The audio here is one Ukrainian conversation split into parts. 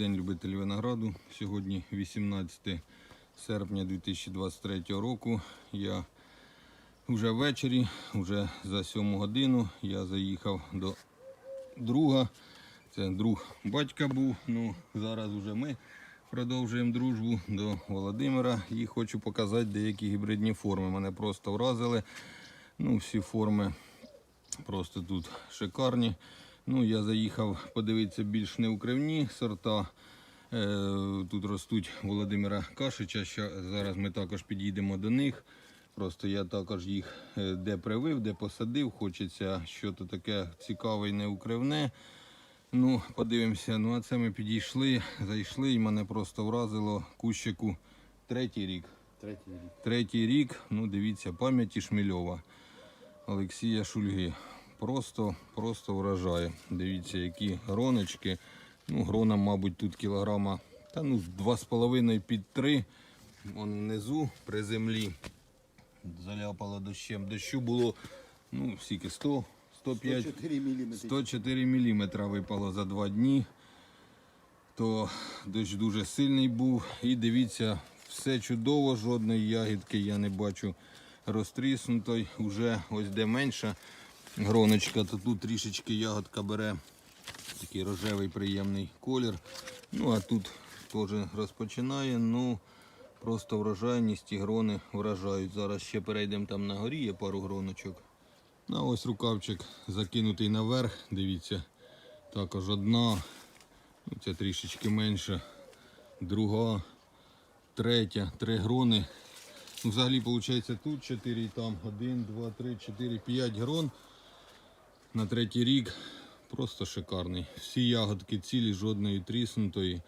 день, любителі винограду. Сьогодні 18 серпня 2023 року. Я вже ввечері, вже за 7 годину, я заїхав до друга. Це друг батька був. Ну, зараз вже ми продовжуємо дружбу до Володимира і хочу показати деякі гібридні форми. Мене просто вразили. Ну, всі форми просто тут шикарні. Ну, я заїхав подивитися більш неукривні сорта. Е, Тут ростуть Володимира Кашича. Ща- Зараз ми також підійдемо до них. Просто я також їх е, де привив, де посадив. Хочеться щось таке цікаве і неукривне. Ну, подивимося. Ну, а це ми підійшли, зайшли і мене просто вразило кущику третій рік. Третій рік. Третій рік, ну дивіться, пам'яті Шмельова. Олексія Шульги. Просто, просто вражає. Дивіться, які гроночки. Ну, грона, мабуть, тут кілограма, та ну, два з половиною під три. Вон внизу при землі заляпало дощем. Дощу було, ну, скільки, 100, 105. 4 мм. 104 мм випало за два дні. То дощ дуже сильний був. І дивіться, все чудово, жодної ягідки я не бачу розтріснутої. Уже ось де менша гроночка, то тут трішечки ягодка бере такий рожевий приємний колір. Ну а тут теж розпочинає. Ну просто врожайність і грони вражають. Зараз ще перейдемо там на горі, є пару гроночок. А ось рукавчик закинутий наверх, дивіться, також одна, ну, ця трішечки менша, друга, третя, три грони. Ну, взагалі, виходить, тут 4 і там 1, 2, 3, 4, 5 грон. На третій рік просто шикарний. Всі ягодки цілі, жодної тріснутої.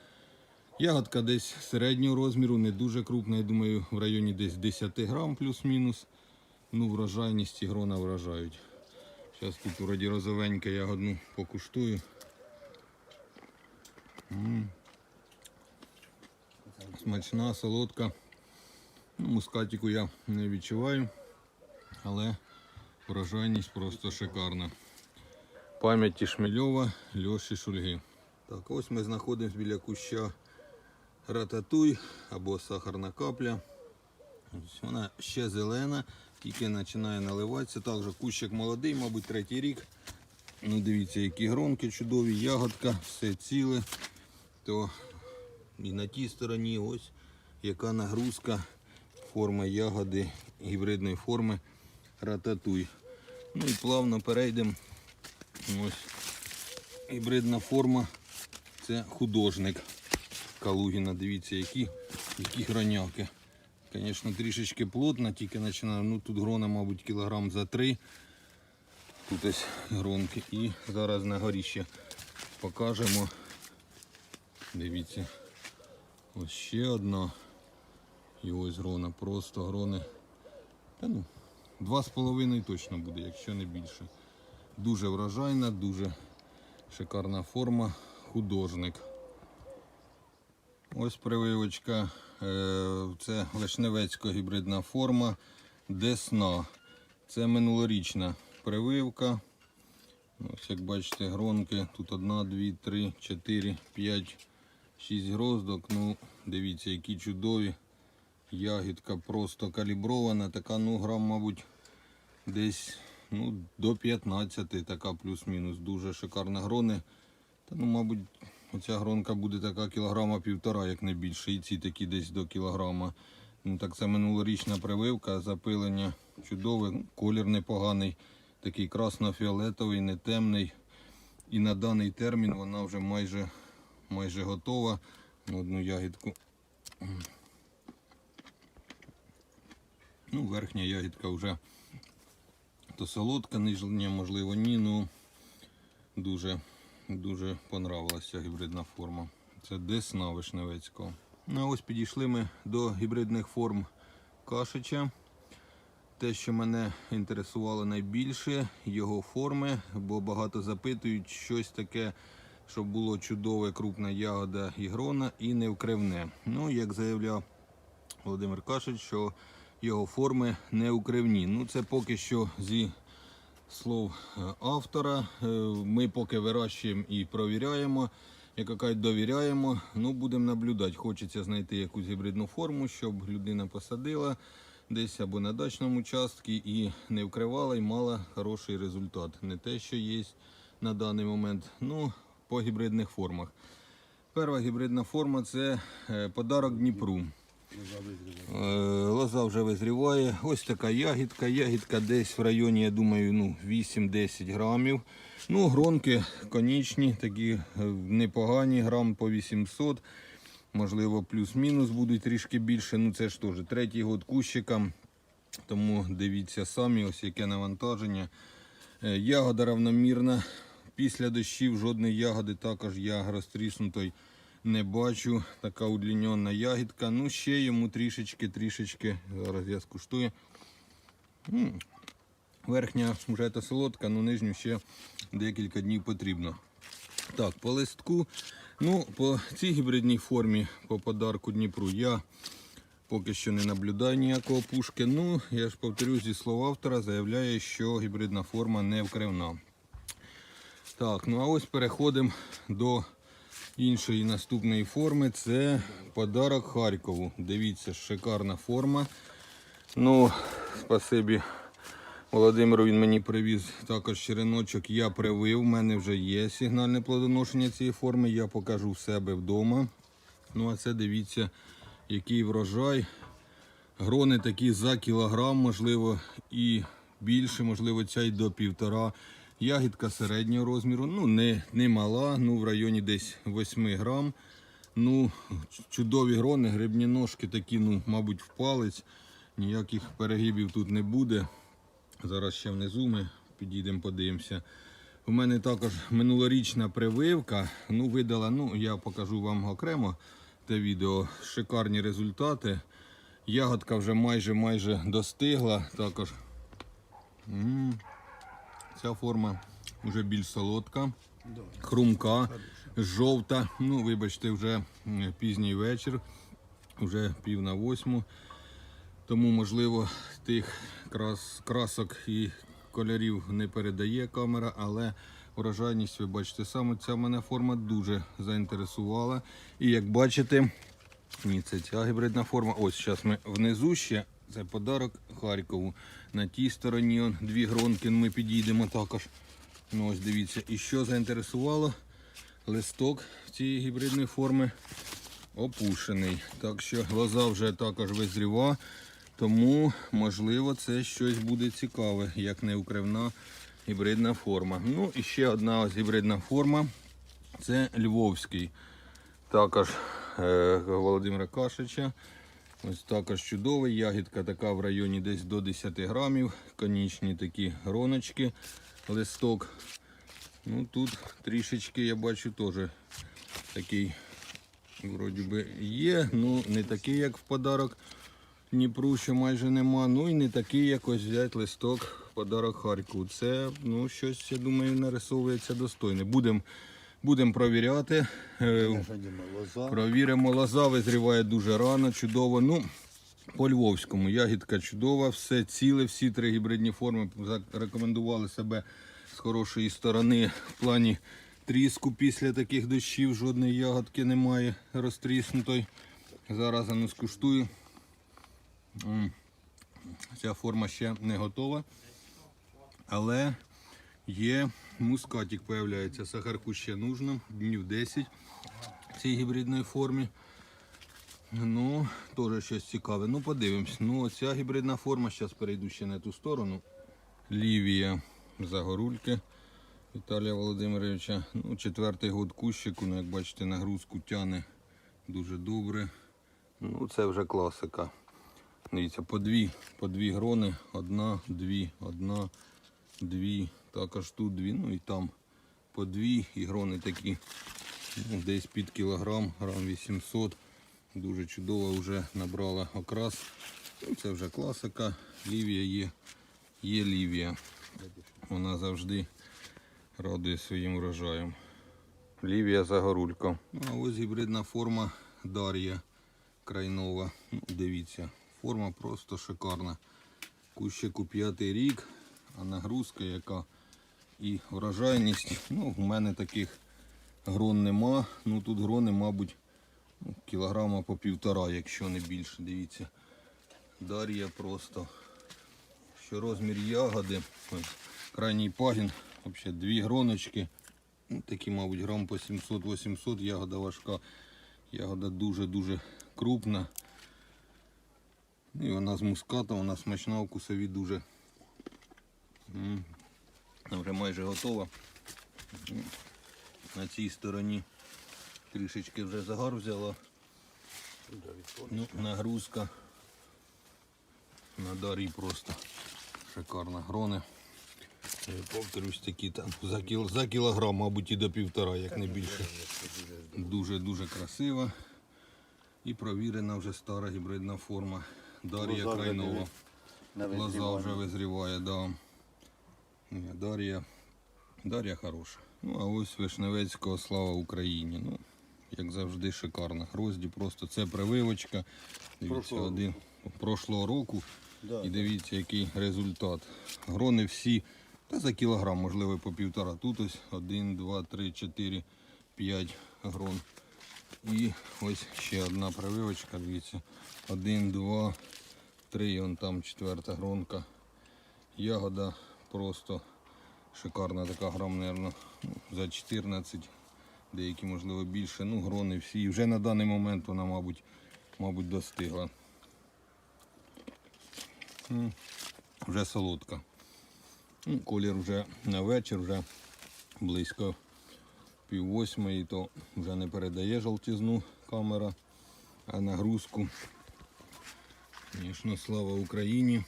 Ягодка десь середнього розміру, не дуже крупна, я думаю, в районі десь 10 грам плюс-мінус. Ну, і грона вражають. Зараз тут вроді розовенька я одну покуштую. М. Смачна, солодка. Ну, мускатику я не відчуваю, але врожайність просто шикарна. Пам'яті Шмельова, Льоші Шульги. Так, ось ми знаходимося біля куща рататуй або сахарна капля. Ось Вона ще зелена, тільки починає наливатися. Також кущик молодий, мабуть, третій рік. Ну, дивіться, які гронки чудові, ягодка, все ціле. То і на тій стороні ось яка нагрузка форми ягоди, гібридної форми рататуй. Ну і плавно перейдемо. Ось гібридна форма. Це художник Калугіна. Дивіться, які, які гроняки. Звісно, трішечки плотно, тільки починаю. Ну тут грона, мабуть, кілограм за три. Тут ось гронки. І зараз на горі ще покажемо. Дивіться. Ось ще одна. І ось грона. Просто грони. Та ну, два з половиною точно буде, якщо не більше. Дуже врожайна, дуже шикарна форма. Художник. Ось прививочка. Е, Це вишневецька гібридна форма Десна. Це минулорічна прививка. Ось як бачите, гронки. Тут одна, дві, три, чотири, п'ять, шість гроздок. Ну, дивіться, які чудові. Ягідка просто калібрована. Така, ну, грам, мабуть, десь ну, до 15, така плюс-мінус. Дуже шикарна грони. Та, ну, мабуть, оця гронка буде така кілограма півтора, як не більше. І ці такі десь до кілограма. Ну, так це минулорічна прививка, запилення чудове, ну, колір непоганий, такий красно-фіолетовий, не темний. І на даний термін вона вже майже, майже готова. Ну, Одну ягідку. Ну, верхня ягідка вже то солодка, нижня, можливо, ні. Ну дуже, дуже понравилася гібридна форма. Це Десна Вишневецького. Ну, ось підійшли ми до гібридних форм Кашича. Те, що мене інтересувало найбільше, його форми, бо багато запитують щось таке, щоб було чудове, крупна ягода і грона і невкривне. Ну, як заявляв Володимир Кашич, що його форми не укривні. Ну, це поки що зі слов е, автора. Е, Ми поки вирощуємо і провіряємо. як кажуть, довіряємо. Ну, будемо наблюдати. Хочеться знайти якусь гібридну форму, щоб людина посадила десь або на дачному участку і не вкривала і мала хороший результат. Не те, що є на даний момент, ну, по гібридних формах. Перша гібридна форма це е, подарок Дніпру. Е, Лоза вже визріває. Ось така ягідка. Ягідка десь в районі, я думаю, ну, 8-10 грамів. Ну, гронки конічні, такі е, непогані, грам по 800. Можливо, плюс-мінус будуть трішки більше. Ну це ж теж третій год кущика. Тому дивіться самі, ось яке навантаження. Е, Ягода равномірна. Після дощів жодної ягоди також я розтріснутої не бачу. Така удлінена ягідка. Ну, ще йому трішечки, трішечки. Зараз я скуштую. М, Верхня вже та солодка, ну нижню ще декілька днів потрібно. Так, по листку. Ну, по цій гібридній формі, по подарку Дніпру, я поки що не наблюдаю ніякого пушки. Ну, я ж повторюсь, зі слова автора заявляє, що гібридна форма не вкривна. Так, ну а ось переходимо до іншої наступної форми. Це подарок Харкову. Дивіться, шикарна форма. Ну, спасибі Володимиру, він мені привіз також череночок. Я привив. У мене вже є сигнальне плодоношення цієї форми. Я покажу в себе вдома. Ну, а це дивіться, який врожай. Грони такі за кілограм, можливо, і більше, можливо, ця й до півтора. Ягідка середнього розміру, ну не, не мала, ну в районі десь 8 грам. Ну, чудові грони, грибні ножки такі, ну, мабуть, в палець. Ніяких перегибів тут не буде. Зараз ще внизу ми підійдемо, подивимося. У мене також минулорічна прививка. Ну, видала, ну, я покажу вам окремо те відео. Шикарні результати. Ягодка вже майже майже достигла. Також м, ця форма вже більш солодка, хрумка, жовта. Ну, вибачте, вже пізній вечір, вже пів на восьму. Тому, можливо, тих крас, красок і кольорів не передає камера, але врожайність, ви бачите, саме ця мене форма дуже заінтересувала. І як бачите, ні, це ця гібридна форма. Ось зараз ми внизу ще. Це подарок Харкову. На тій стороні он, дві гронки ми підійдемо також. Ну ось дивіться. І що заінтересувало? Листок цієї гібридної форми опушений. Так що глаза вже також визріва. Тому, можливо, це щось буде цікаве, як неукривна гібридна форма. Ну і ще одна ось гібридна форма. Це Львовський. Також е, Володимира Кашича. Ось також чудовий. Ягідка така в районі десь до 10 грамів. Конічні такі гроночки, листок. Ну тут трішечки я бачу теж такий вроді би є. Ну не такий, як в подарок Дніпру, що майже нема. Ну і не такий, як ось взяти листок в подарок Харкову. Це ну, щось, я думаю, нарисовується достойне. Будемо будем провіряти. Е. Провіримо, лоза визріває дуже рано, чудово. Ну, по Львовському ягідка чудова, все ціле, всі три гібридні форми рекомендували себе з хорошої сторони в плані тріску після таких дощів. Жодної ягодки немає розтріснутої. Зараз я ну, скуштую. Ця форма ще не готова, але є мускатик появляється. Сахарку ще нужно, днів 10 в цій гібридної формі. Ну, теж щось цікаве. Ну, подивимось. Ну, оця гібридна форма, зараз перейду ще на ту сторону. Лівія Загорульки Віталія Володимировича. Ну, четвертий год кущику, ну, як бачите, нагрузку тяне дуже добре. Ну, це вже класика. Дивіться, по дві, по дві грони. Одна, дві, одна, дві. Також тут дві, ну і там по дві. І грони такі десь під кілограм, грам 800. Дуже чудово вже набрала окрас. Ну, Це вже класика. Лівія є, є лівія. Вона завжди радує своїм врожаєм. Лівія Загорулько. Ну, а ось гібридна форма Дар'я Крайнова. Ну, дивіться, форма просто шикарна. Кущику п'ятий рік, а нагрузка яка і врожайність. Ну, у мене таких Грон нема. Ну тут грони, мабуть, ну, кілограма по півтора, якщо не більше. Дивіться. Дар'я просто. Що розмір ягоди. Ось, крайній пагін. Взагалі дві гроночки. Ну, такі, мабуть, грам по 700-800. Ягода важка. Ягода дуже-дуже крупна. Ну, І вона з мускатом, вона смачна, вкусові дуже. Вже майже готова. На цій стороні трішечки вже загар взяла. Ну, нагрузка на дарі просто шикарна грони. Я повторюсь, такі там за, кіл, за кілограм, мабуть, і до півтора, як не більше. Дуже-дуже красива. І провірена вже стара гібридна форма. Дар'я Крайнова. Лоза вже визріває, да. Дар'я, Дар'я хороша. Ну, а ось Вишневецького слава Україні. Ну, як завжди, шикарна. Грозді просто це прививочка. Дивіться, один прошлого року. Да, І дивіться, який результат. Грони всі, та за кілограм, можливо, по півтора. Тут ось один, два, три, чотири, п'ять грон. І ось ще одна прививочка, дивіться. Один, два, три, і вон там четверта гронка. Ягода просто шикарна така грам, мабуть, за 14, деякі, можливо, більше. Ну, грони всі. І вже на даний момент вона, мабуть, мабуть, достигла. Вже солодка. Ну, Колір вже на вечір, вже близько пів восьмої, то вже не передає жовтізну камера, а нагрузку. Звісно, слава Україні.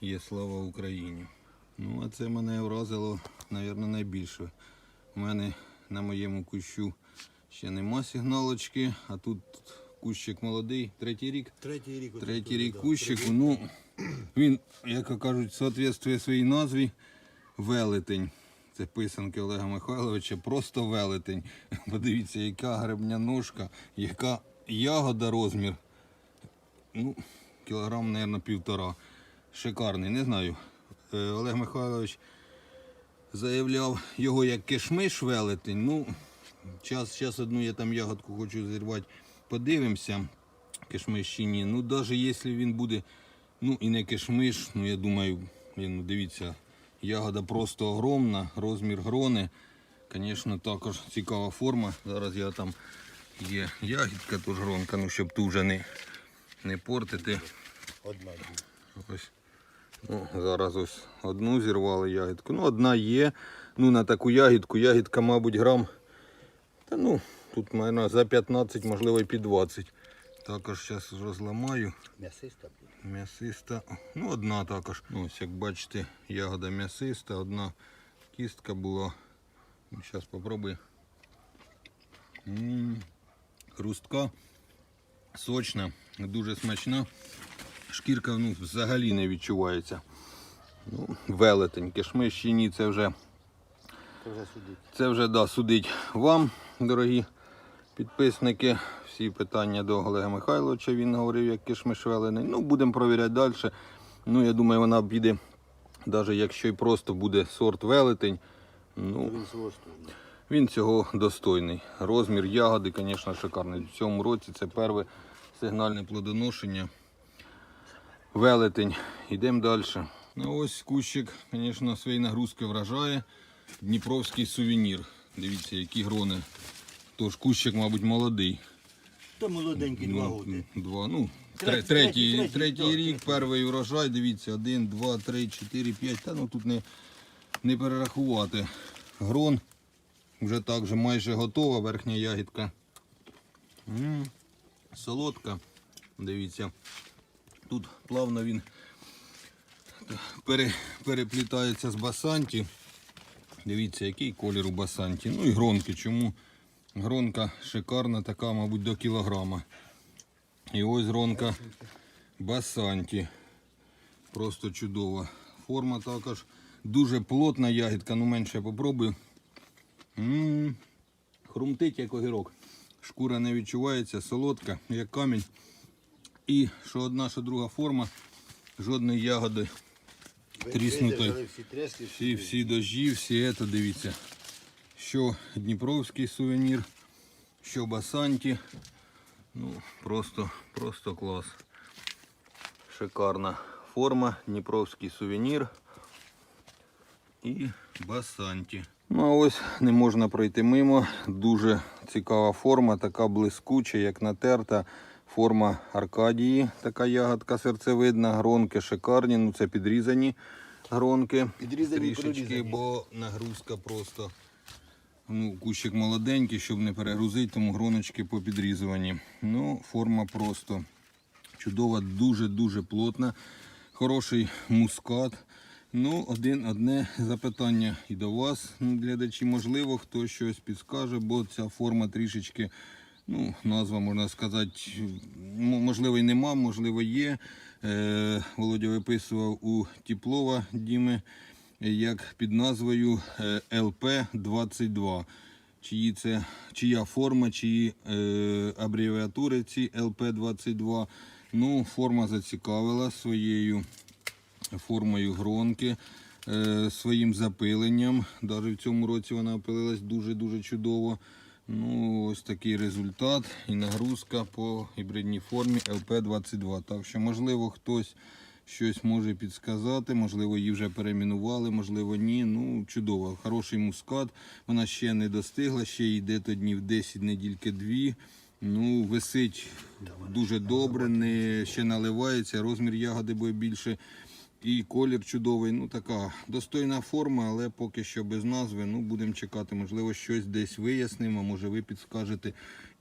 Є слава Україні. Ну, а це мене вразило, мабуть, найбільше. У мене на моєму кущу ще нема сигналочки, а тут кущик молодий, третій рік. Третій рік. Третій рік кущику, ну він, як кажуть, соответствує своїй назві велетень. Це писанки Олега Михайловича, просто велетень. Подивіться, яка гребня ножка, яка ягода розмір. Ну, кілограм, мабуть, півтора. Шикарний, не знаю. Е, Олег Михайлович заявляв його як кишмиш велетень. Ну, час, час одну я там ягодку хочу зірвати. Подивимося. Кишмиш чи ні. Ну, навіть якщо він буде, ну і не кишмиш, ну я думаю, ну, дивіться, ягода просто огромна, розмір грони. Звісно, також цікава форма. Зараз я там є ягідка, тож гронка, ну щоб ту вже не, не портити. Одна. Ось. Ну, зараз ось одну зірвали ягідку. Ну, одна є. Ну, на таку ягідку. Ягідка, мабуть, грам. Та ну, тут, мабуть, за 15, можливо, і під 20. Також зараз розламаю. М'ясиста. М'ясиста. Ну, одна також. Ну, ось як бачите, ягода м'ясиста, одна кістка була. Зараз попробую. М, Хрустка, сочна, дуже смачна. Шкірка ну, взагалі не відчувається. Ну, велетень, кишмиш чи ні, це вже, Це вже судить. це вже да, судить вам, дорогі підписники. Всі питання до Олега Михайловича, він говорив, як кишмиш велений. Ну, будемо провіряти далі. Ну, я думаю, вона піде, навіть якщо і просто буде сорт велетень. Ну, Він він цього достойний. Розмір ягоди, звісно, шикарний. В цьому році це перше сигнальне плодоношення. Велетень. Йдемо далі. Ну ось кущик, звісно, своєю нагрузкою вражає. Дніпровський сувенір. Дивіться, які грони. Тож кущик, мабуть, молодий. То молоденький два Ну, годи. Два, ну, Третій, третій, третій, третій, рік, перший урожай, дивіться, один, два, три, чотири, п'ять. Та ну тут не, не перерахувати. Грон вже так вже майже готова, верхня ягідка. М, солодка. Дивіться. Тут плавно він пере, переплітається з басанті. Дивіться, який колір у басанті. Ну і гронки. Чому? Гронка шикарна, така, мабуть, до кілограма. І ось гронка басанті. Просто чудова. Форма також. Дуже плотна ягідка, ну менше я попробую. М, Хрумтить як огірок. Шкура не відчувається, солодка, як камінь. І що одна, що друга форма. Жодної ягоди тріснутої. всі. Всі, дожді, всі це, дивіться. що Дніпровський сувенір, що Басанті. Ну, просто, просто клас. Шикарна форма, Дніпровський сувенір і Басанті. Ну а ось не можна пройти мимо. Дуже цікава форма, така блискуча, як натерта. Форма Аркадії, така ягодка серцевидна, гронки шикарні, ну це підрізані гронки. Підрізані Трішечки, бо нагрузка просто. Ну, кущик молоденький, щоб не перегрузити, тому гроночки попідрізувані. Ну, форма просто чудова, дуже-дуже плотна. Хороший мускат. Ну, один, одне запитання і до вас, ну, глядачі. Можливо, хтось щось підскаже, бо ця форма трішечки, ну, назва можна сказати, можливо, і нема, можливо, є. Е, Володя виписував у Тіплова Діми як під назвою е, ЛП-22. Чиї це, чия форма, чиї е, абревіатури ці ЛП-22. Ну, форма зацікавила своєю формою гронки, е, своїм запиленням. Навіть в цьому році вона опилилась дуже-дуже чудово. Ну, ось такий результат і нагрузка по гібридній формі ЛП-22. Так що, можливо, хтось щось може підсказати, можливо, її вже перейменували, можливо, ні. Ну, чудово. Хороший мускат. Вона ще не достигла, ще йде то днів 10, недільки дві. Ну, висить дуже добре, не, ще наливається, розмір ягоди буде більше. І колір чудовий. Ну, така достойна форма, але поки що без назви. Ну, будемо чекати, можливо, щось десь вияснимо, може ви підскажете.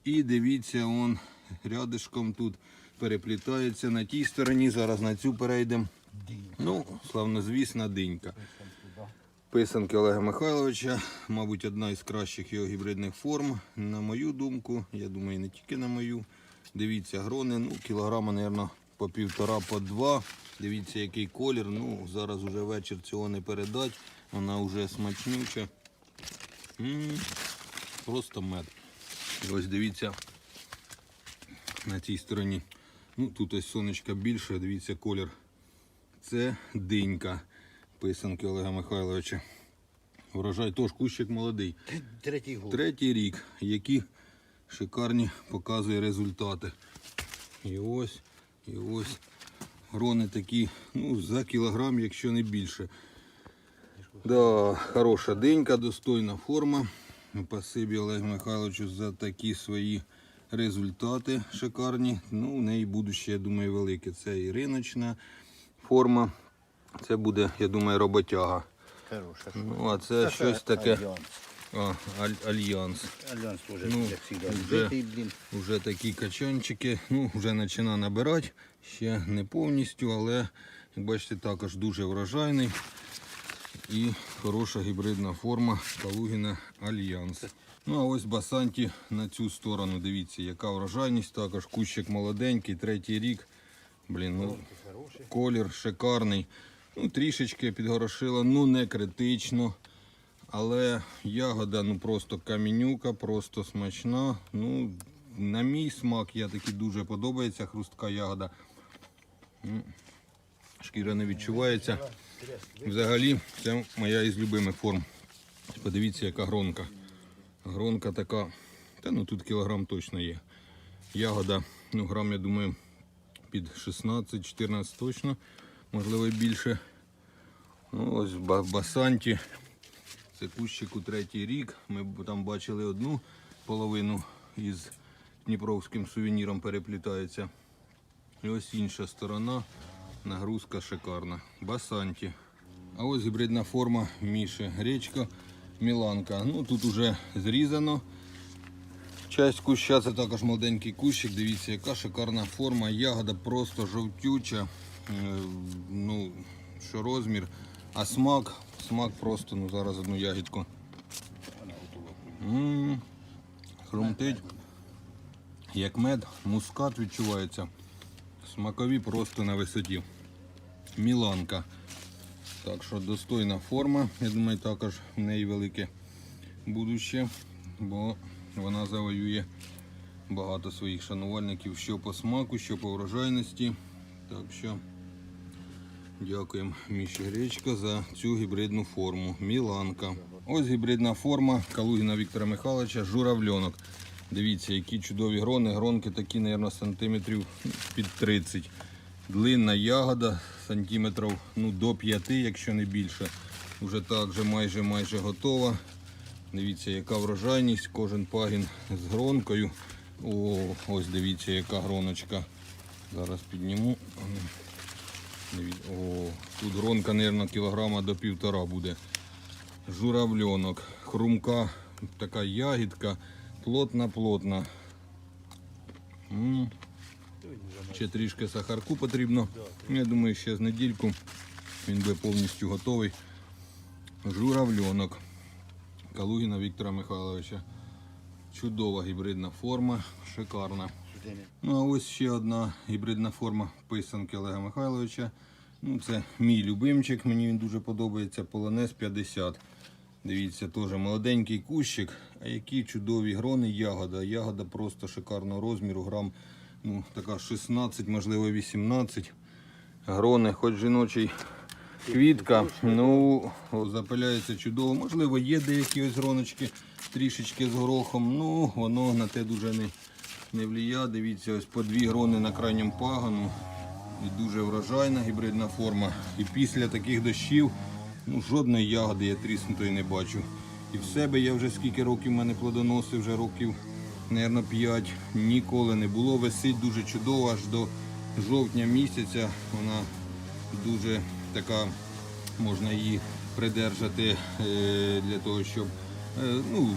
І дивіться, он рядишком тут переплітається на тій стороні. Зараз на цю перейдемо. Ну, славнозвісна динька. Писанки Олега Михайловича, мабуть, одна із кращих його гібридних форм. На мою думку, я думаю, не тільки на мою. Дивіться, грони, ну, кілограма, мабуть, по півтора, по два. Дивіться, який колір. Ну, зараз уже вечір цього не передать. Вона вже смачнюча. м просто мед. І ось дивіться на цій стороні. Ну, тут ось сонечка більше, дивіться колір. Це динька писанки Олега Михайловича. Врожай теж кущик молодий. Третій. Третій рік, які шикарні показує результати. І ось, і ось. Грони такі, ну, за кілограм, якщо не більше. Да, хороша динька, достойна форма. Спасибі Олегу Михайловичу за такі свої результати шикарні. Ну, у неї будуще, я думаю, велике. Це і риночна форма. Це буде, я думаю, роботяга. Хороша. Ну, а це щось таке. А, аль- альянс. Альянс теж, Ну, як завжди, вже- блін. Уже такі качанчики. Ну, вже починає набирати. Ще не повністю, але як бачите, також дуже врожайний. І хороша гібридна форма Калугіна Альянс. Ну а ось Басанті на цю сторону. Дивіться, яка врожайність. Також кущик молоденький, третій рік. Блін, ну колір шикарний. Ну, трішечки підгорошила, ну не критично. Але ягода ну просто камінюка, просто смачна. Ну, на мій смак я таки дуже подобається. Хрустка ягода. Шкіра не відчувається. Взагалі, це моя із любимих форм. Подивіться, яка гронка. Гронка така. Та ну тут кілограм точно є. Ягода, ну грам, я думаю, під 16-14 точно, можливо більше. Ну, ось басанті. Це кущику третій рік. Ми там бачили одну половину із дніпровським сувеніром переплітається. І ось інша сторона. Нагрузка шикарна. Басанті. А ось гібридна форма Міші Гречка Міланка. Ну тут уже зрізано. Часть куща це також молоденький кущик. Дивіться, яка шикарна форма. Ягода просто жовтюча. Е, Ну, що розмір. А смак, смак просто, ну зараз одну ягідку. М, Хрумтить. Як мед, мускат відчувається. Смакові просто на висоті. Міланка. Так що достойна форма. Я думаю, також в неї велике будуще, бо вона завоює багато своїх шанувальників що по смаку, що по врожайності. Так що Дякуємо Міші Гречко за цю гібридну форму. Міланка. Ось гібридна форма Калугіна Віктора Михайловича, журавльонок. Дивіться, які чудові грони. Гронки такі, мабуть, сантиметрів під 30. Длинна ягода сантиметрів ну, до 5, якщо не більше. Уже так же майже майже готова. Дивіться, яка врожайність, кожен пагін з гронкою. О, ось дивіться, яка гроночка. Зараз підніму. О, тут гронка, мабуть, кілограма до півтора буде. Журавльонок, хрумка, така ягідка, плотна-плотна. Ще трішки сахарку потрібно. Я думаю, ще з недільку він буде повністю готовий. Журавльонок. Калугіна Віктора Михайловича. Чудова гібридна форма, шикарна. Ну, а ось ще одна гібридна форма писанки Олега Михайловича. Ну, це мій любимчик, мені він дуже подобається. Полонез 50. Дивіться, теж молоденький кущик, а які чудові грони, ягода. Ягода просто шикарного розміру, грам ну, така 16, можливо 18. Грони, хоч жіночий квітка, ну запиляється чудово. Можливо, є деякі ось гроночки трішечки з горохом, ну воно на те дуже не, не вліє. Дивіться, ось по дві грони на крайньому пагану. І дуже врожайна гібридна форма. І після таких дощів ну, жодної ягоди я тріснутої не бачу. І в себе я вже скільки років в мене плодоноси, вже років, мабуть, 5. Ніколи не було. Висить дуже чудово, аж до жовтня місяця. Вона дуже така, можна її придержати е, для того, щоб е, ну,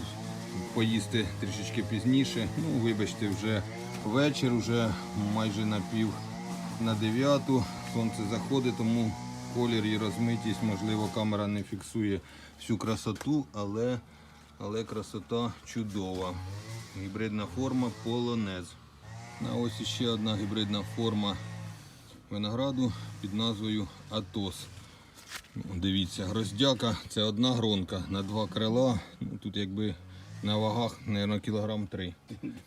поїсти трішечки пізніше. Ну, вибачте, вже вечір, вже майже на пів на 9. Сонце заходить, тому колір і розмитість, можливо, камера не фіксує всю красоту, але, але красота чудова. Гібридна форма полонез. А ось іще одна гібридна форма винограду під назвою Атос. Ну, Дивіться, гроздяка це одна гронка на два крила. Ну, тут якби на вагах, мабуть, кілограм три.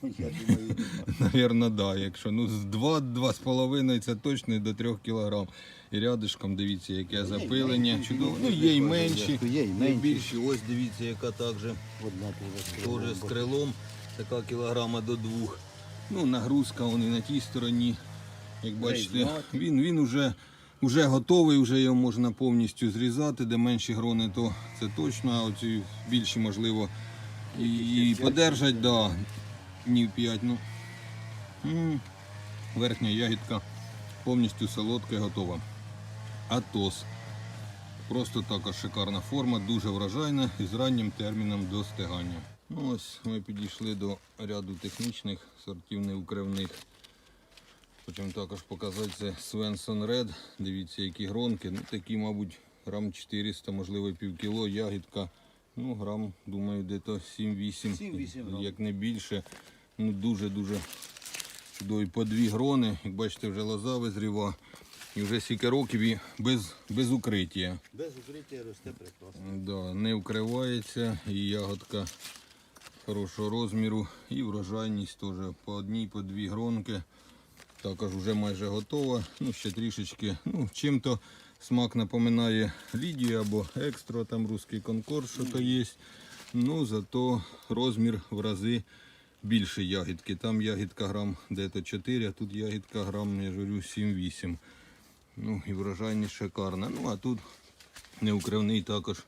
Я думаю, Навірно, да. Якщо ну з 2-2,5 це точно до 3 кілограм. І рядишком дивіться, яке запилення. Чудово. Ну є й менші, Є й є менші. більші. Ось дивіться, яка також теж з крилом, така кілограма до двох. Ну, нагрузка вони на тій стороні. Як бачите, він, він вже, вже готовий, вже його можна повністю зрізати, де менші грони, то це точно, а оці більші можливо і, подержать, да, днів 5. Ну. Верхня ягідка повністю солодка і готова. Атос. Просто також шикарна форма, дуже вражайна і з раннім терміном достигання. Ну ось ми підійшли до ряду технічних сортів неукривних. Хочемо також показати це Свенсон Ред. Дивіться, які гронки. Ну, такі, мабуть, грам 400, можливо, пів кіло, ягідка. Ну, грам, думаю, десь 7-8, 7-8 як не більше. Ну, дуже-дуже чудові по дві грони. Як бачите, вже лоза визріва. І вже стільки років і без, без укриття. Без укриття росте прекрасно. Да, не вкривається і ягодка хорошого розміру. І врожайність теж по одній, по дві гронки. Також вже майже готова. Ну, ще трішечки. Ну, чим-то смак напоминає Лідію або екстра, там русський конкорд, що то є. Ну, зато розмір в рази більше ягідки. Там ягідка грам десь 4, а тут ягідка грам, я говорю, 7-8. Ну і врожайність шикарна. Ну а тут неукривний також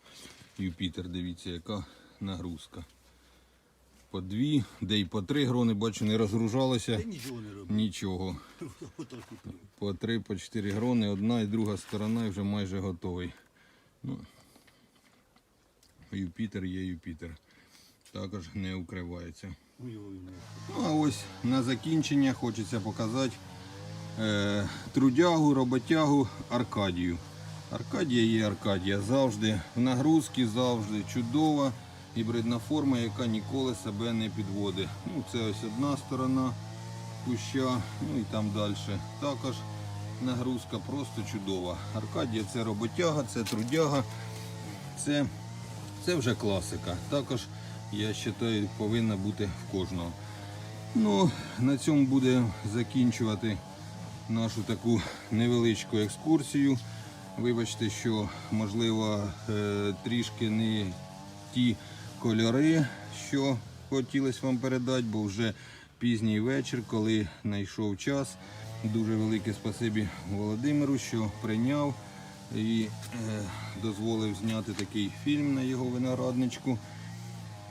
Юпітер. Дивіться, яка нагрузка. По дві, де й по три грони, бачу, не розгружалося. Ти нічого не робив. Нічого. По три, по чотири грони, одна і друга сторона і вже майже готовий. Ну, Юпітер є Юпітер. Також не укривається. Ну, а ось на закінчення хочеться показати е, трудягу, роботягу Аркадію. Аркадія є Аркадія завжди. В нагрузці завжди чудова гібридна форма, яка ніколи себе не підводить. Ну, це ось одна сторона куща, ну і там далі. Також нагрузка просто чудова. Аркадія це роботяга, це трудяга, це, це вже класика. Також я вважаю, повинна бути в кожного. Ну, на цьому буде закінчувати нашу таку невеличку екскурсію Вибачте, що можливо е, трішки не ті кольори, що хотілося вам передати, бо вже пізній вечір, коли знайшов час. Дуже велике спасибі Володимиру, що прийняв і е, дозволив зняти такий фільм на його виноградничку.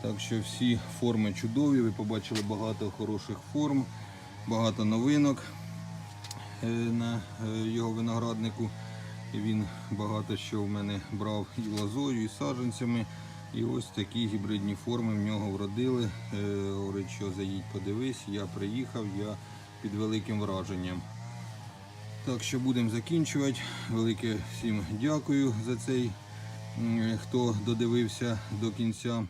Так що всі форми чудові. Ви побачили багато хороших форм, багато новинок е, на е, його винограднику. Він багато що в мене брав і лозою, і саджанцями. І ось такі гібридні форми в нього вродили. Е, Говорить, що заїдь, подивись, я приїхав, я під великим враженням. Так що будемо закінчувати. Велике всім дякую за цей, хто додивився до кінця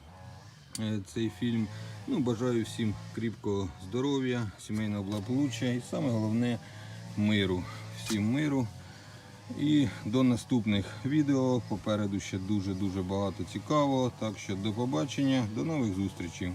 е, цей фільм. Ну, бажаю всім кріпкого здоров'я, сімейного благополуччя і саме головне миру. Всім миру. І до наступних відео. Попереду ще дуже-дуже багато цікавого. Так що до побачення, до нових зустрічей.